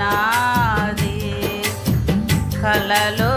నాది కలలో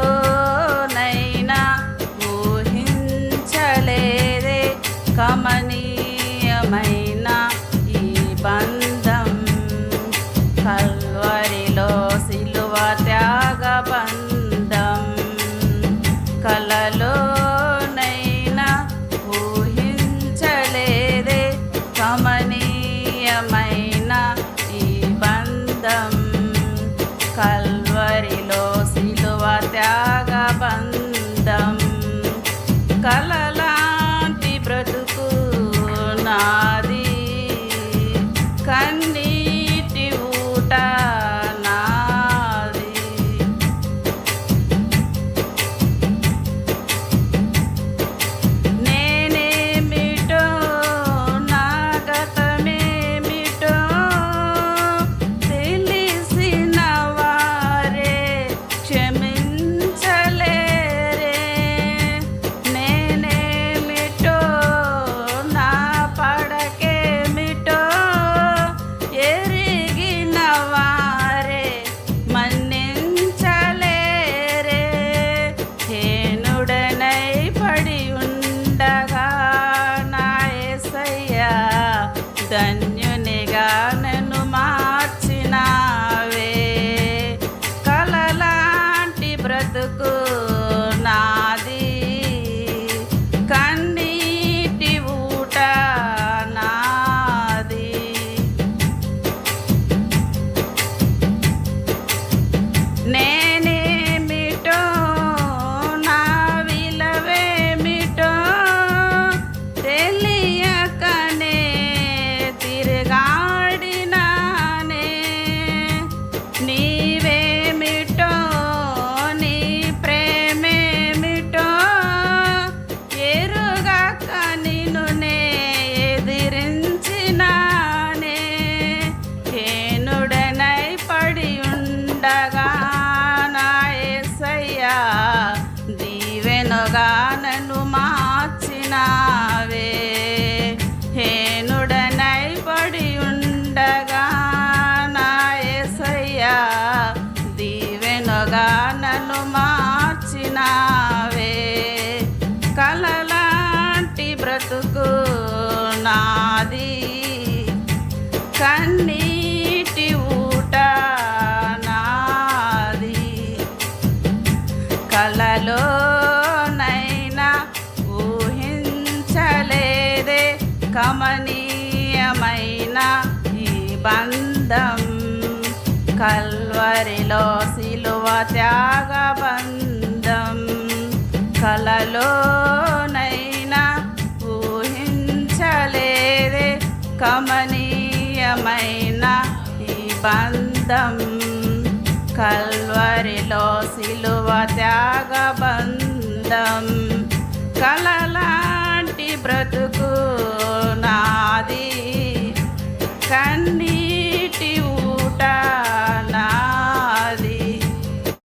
దీవెనుగా నన్ను మార్చినావే. హేనుడనై పడి ఉండగా నా యేసయ్యా దీవెనుగా నన్ను మార్చినావే. కలలాంటి బ్రతుకు నాది. కన్నీ కమనీయమైన ఈ బంధం కల్వరిలో సిలువ త్యాగ బంధం కలలోనైనా ఊహించలేదే కమనీయమైన ఈ బంధం కల్వరిలో సిలువ త్యాగ బంధం కలలాంటి బ్రతుకు నాది కన్